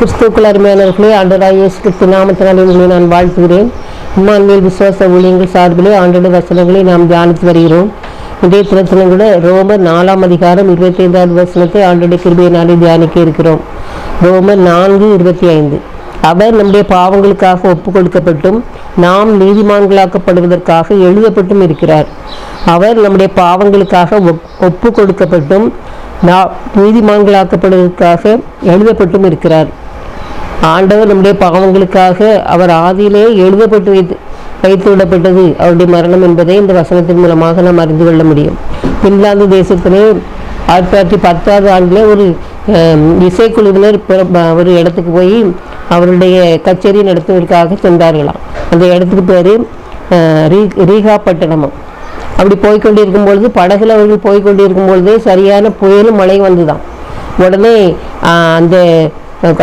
கிறிஸ்துக்கள் அருமையானவர்களே ஆண்டராய் இயேசு கிறிஸ்து நாமத்தினால் உங்களை நான் வாழ்த்துகிறேன். உம்மான்மேல் விசுவாச ஊழியங்கள் சார்பிலே ஆண்டோட வசனங்களை நாம் தியானித்து வருகிறோம். இதே தினத்திலும் கூட ரோமர் நாலாம் அதிகாரம் இருபத்தி ஐந்தாவது வசனத்தை ஆண்டோட கிருபையினாலே தியானிக்க இருக்கிறோம். ரோமர் நான்கு இருபத்தி ஐந்து அவர் நம்முடைய பாவங்களுக்காக ஒப்பு கொடுக்கப்பட்டும் நாம் நீதிமான்களாக்கப்படுவதற்காக எழுதப்பட்டும் இருக்கிறார். அவர் நம்முடைய பாவங்களுக்காக ஒப்- ஒப்பு கொடுக்கப்பட்டும் நாம் நீதிமான்களாக்கப்படுவதற்காக எழுதப்பட்டும் இருக்கிறார். ஆண்டவர் நம்முடைய பாவங்களுக்காக அவர் ஆதியிலே எழுதப்பட்டு வைத்து வைத்து விடப்பட்டது அவருடைய மரணம் என்பதை இந்த வசனத்தின் மூலமாக நாம் அறிந்து கொள்ள முடியும். பின்லாந்து தேசத்திலே ஆயிரத்தி தொள்ளாயிரத்தி பத்தாவது ஆண்டில் ஒரு இசைக்குழுவினர் ஒரு இடத்துக்கு போய் அவருடைய கச்சேரி நடத்துவதற்காக சென்றார்களாம். அந்த இடத்துக்கு பேர் ரீ ரீகாப்பட்டினமும் அப்படி போய்க்கொண்டிருக்கும் பொழுது படகுல அவர்கள் போய்க்கொண்டிருக்கும் பொழுதே சரியான புயலும் மழை வந்துதான் உடனே அந்த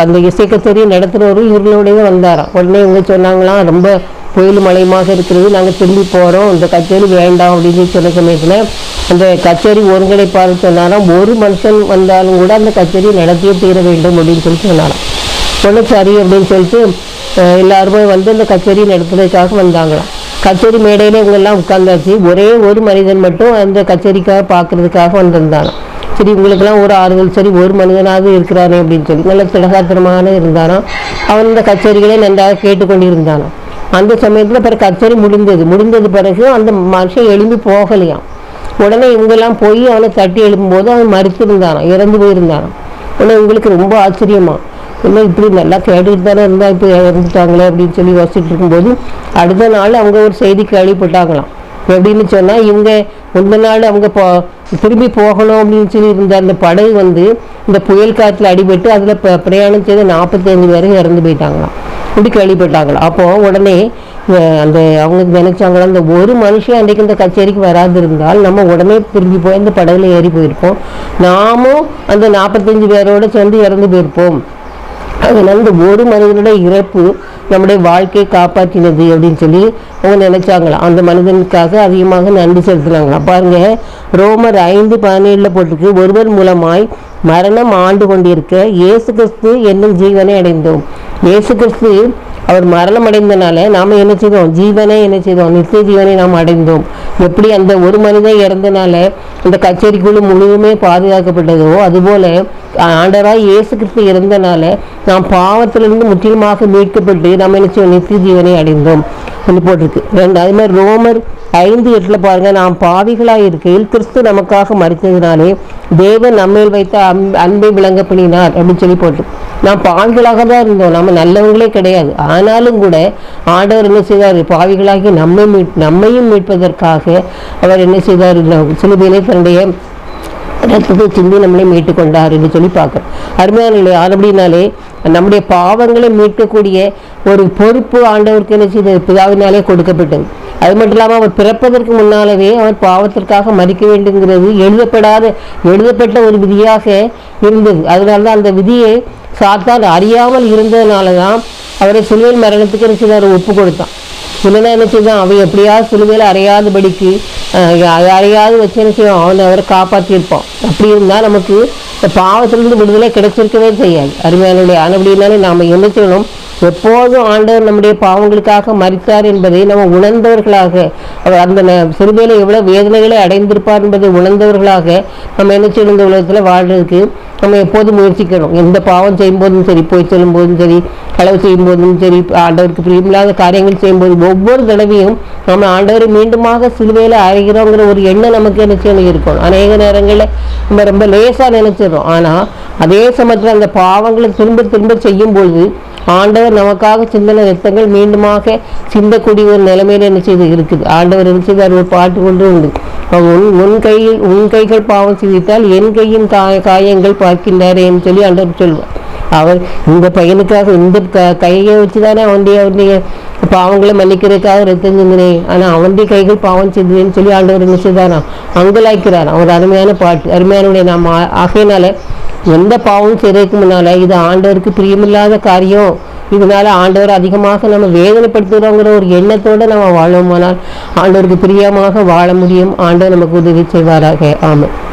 அந்த இசை கச்சேரி நடத்துகிறவரும் இவர்களோடய வந்தாராம். உடனே இவங்க சொன்னாங்களாம் ரொம்ப புயல் மலையமாக இருக்கிறது. நாங்கள் திரும்பி போகிறோம் இந்த கச்சேரி வேண்டாம் அப்படின்னு சொன்ன சமயத்தில் அந்த கச்சேரி ஒருங்கிணைப்பாளர் சொன்னாராம். ஒரு மனுஷன் வந்தாலும் கூட அந்த கச்சேரி நடத்தியே தீர வேண்டும் அப்படின்னு சொல்லி சொன்னாராம். உடனே சரி அப்படின்னு சொல்லிட்டு எல்லாருமே வந்து அந்த கச்சேரி நடத்துறதுக்காக வந்தாங்களாம். கச்சேரி மேடையில் இவங்கெல்லாம் உட்காந்தாச்சு ஒரே ஒரு மனிதன் மட்டும் அந்த கச்சேரிக்காக பார்க்கறதுக்காக வந்திருந்தானாம் சரி இவங்களுக்கெல்லாம் ஒரு ஆறுதல் சரி ஒரு மனிதனாவது இருக்கிறானே அப்படின்னு சொல்லி நல்ல திடகாத்திரமாக இருந்தானாம் அவன் இந்த கச்சேரிகளை நன்றாக கேட்டுக்கொண்டிருந்தானோ? அந்த சமயத்தில் பிறகு கச்சேரி முடிந்தது. முடிந்தது பிறகு அந்த மனுஷன் எழும்பி போகலையாம். உடனே இவங்கெல்லாம் போய் அவனை தட்டி எழுப்பும்போது அவன் மறுத்திருந்தானோ? இறந்து போயிருந்தானோ? உடனே இவங்களுக்கு ரொம்ப ஆச்சரியமா. இல்லை இப்படி நல்லா கேட்டுட்டு தானே இருந்தால் இப்போ இறந்துட்டாங்களே அப்படின்னு சொல்லி யோசிச்சுட்டு இருக்கும்போது அடுத்த நாள் அவங்க ஒரு செய்தி கேள்விப்பட்டாங்களாம். எப்படின்னு சொன்னால் இவங்க முந்த நாள் அவங்க போ திரும்பி போகணும் அப்படின்னு சொல்லி இருந்த அந்த படகு வந்து இந்த புயல் காற்றுல அடிபட்டு அதில் பிரயாணம் செய்து நாற்பத்தஞ்சு பேரும் இறந்து போயிட்டாங்களாம். இப்படி கேள்விப்பட்டாங்களாம். அப்போது உடனே அந்த அவங்க நினைச்சாங்களா அந்த ஒரு மனுஷன் அன்றைக்கு இந்த கச்சேரிக்கு வராது இருந்தால் நம்ம உடனே திரும்பி போய் அந்த படகுல ஏறி போயிருப்போம். நாமும் அந்த நாற்பத்தஞ்சு பேரோட சேர்ந்து இறந்து போயிருப்போம். அதனால் இந்த ஒரு மனிதனோட இறப்பு நம்முடைய வாழ்க்கையை காப்பாற்றினது அப்படின்னு சொல்லி அவங்க நினைச்சாங்களாம் அந்த மனிதனுக்காக அதிகமாக நன்றி செலுத்தினாங்களாம் பாருங்க ரோமர் ஐந்து பதினேழுல போட்டிருக்கு. ஒருவர் மூலமாய் மரணம் ஆண்டு கொண்டிருக்க இயேசு கிறிஸ்து என்னும் ஜீவனை அடைந்தோம். இயேசு கிறிஸ்து அவர் மரணம் அடைந்தனால நாம் என்ன செய்தோம்? ஜீவனை என்ன செய்தோம்? நித்திய ஜீவனை நாம் அடைந்தோம். எப்படி அந்த ஒரு மனிதன் இறந்தனால அந்த கச்சேரிக்குழு முழுவதுமே பாதுகாக்கப்பட்டதோ அதுபோல ஆண்டராக இயேசு கிறிஸ்து இறந்தனால நாம் பாவத்திலிருந்து முற்றிலுமாக மீட்கப்பட்டு நாம் என்ன செய்வோம் நித்திய ஜீவனை அடைந்தோம். சொல்லி போட்டிருக்கு. ரெண்டு அது மாதிரி ரோமர் ஐந்து எட்டில் பாருங்கள் நாம் பாவிகளாக இருக்கையில் கிறிஸ்து நமக்காக மறித்ததினாலே தேவன் நம்மேல் வைத்த அன்பை விளங்க பண்ணினார் அப்படின்னு சொல்லி போட்டு நாம் பாவிகளாக தான் இருந்தோம். நம்ம நல்லவங்களே கிடையாது. ஆனாலும் கூட ஆண்டவர் என்ன செய்தார்? பாவிகளாகி நம்மை மீட் நம்மையும் மீட்பதற்காக அவர் என்ன செய்தார்? சிலுவையிலே தன்னுடைய ரத்தத்தை சிந்தி நம்மளே மீட்டுக்கொண்டார் என்று சொல்லி பார்க்குறோம். அருமையான இல்லை அப்படின்னாலே நம்முடைய பாவங்களை மீட்கக்கூடிய ஒரு பொறுப்பு ஆண்டவருக்கு என்ன செய்தது பிதாவினாலே கொடுக்கப்பட்டது. அது மட்டும் இல்லாமல் அவர் பிறப்பதற்கு முன்னாலவே அவர் பாவத்திற்காக மறிக்க வேண்டுங்கிறது எழுதப்படாத எழுதப்பட்ட ஒரு விதியாக இருந்தது. அதனால தான் அந்த விதியை சாத்தான் அறியாமல் இருந்ததுனால தான் அவரை சிலுவையில் மரணத்துக்கு என்ன ஒப்பு கொடுத்தான். இல்லைன்னா என்ன செய்தான்? அவன் எப்படியாவது சிலுவையில் அறையாதபடிக்கு அதை அறையாது வச்சு என்ன செய்வான்? அவனை அவரை காப்பாற்றியிருப்பான் அப்படி இருந்தால் நமக்கு இந்த பாவத்திலிருந்து விடுதலை கிடைச்சிருக்கவே செய்யாது. அருமையானுடைய ஆனபடினாலே நாம் என்ன செய்யணும்? எப்போதும் ஆண்டவர் நம்முடைய பாவங்களுக்காக மறித்தார் என்பதை நம்ம உணர்ந்தவர்களாக அவர் அந்த ந- எவ்வளவு எவ்வளோ வேதனைகளை அடைந்திருப்பார் என்பதை உணர்ந்தவர்களாக நம்ம என்ன செய்யணும் இந்த உலகத்தில் வாழ்றதுக்கு நம்ம எப்போதும் முயற்சிக்கணும் எந்த பாவம் செய்யும்போதும் சரி போய் சொல்லும்போதும் சரி களவு செய்யும் போதும் சரி ஆண்டவருக்கு பிரியமில்லாத காரியங்கள் செய்யும்போது ஒவ்வொரு தடவையும் நம்ம ஆண்டவரை மீண்டுமாக சிலுவையில் அறைகிறோங்கிற ஒரு எண்ணம் நமக்கு என்ன செய்யணும் இருக்கணும் அநேக நேரங்களில் நம்ம ரொம்ப லேசாக நினச்சிடறோம் ஆனால் அதே சமயத்தில் அந்த பாவங்களை திரும்ப திரும்ப செய்யும்பொழுது ஆண்டவர் நமக்காக சிந்தனை ரத்தங்கள் மீண்டுமாக சிந்தக்கூடிய ஒரு நிலைமையில என்ன செய்து இருக்குது ஆண்டவர் என்ன செய்தார் ஒரு பாட்டு கொண்டு உண்டு உன் உன் கையில் உன் கைகள் பாவம் செய்தால் என் கையின் காய காயங்கள் பார்க்கின்றாரேன்னு சொல்லி ஆண்டவர் சொல்வார். அவர் இந்த பையனுக்காக இந்த க கையை வச்சு தானே அவனுடைய அவனுடைய பாவங்களை மன்னிக்கிறதுக்காக ரத்தம் சிந்தினேன் ஆனால் அவனுடைய கைகள் பாவம் செய்ததுன்னு சொல்லி ஆண்டவர் என்ன செய்தாராம் அங்கலாய்க்கிறார் அவர் அருமையான பாட்டு அருமையானுடைய நாம் ஆகையினால எந்த பாவம் செய்யறதுக்கு முன்னால இது ஆண்டவருக்கு பிரியமில்லாத காரியம். இதனால ஆண்டவர் அதிகமாக நம்ம வேதனைப்படுத்துகிறோங்கிற ஒரு எண்ணத்தோடு நம்ம வாழ்வோமானால் ஆண்டவருக்கு பிரியமாக வாழ முடியும். ஆண்டவர் நமக்கு உதவி செய்வாராக. ஆமாம்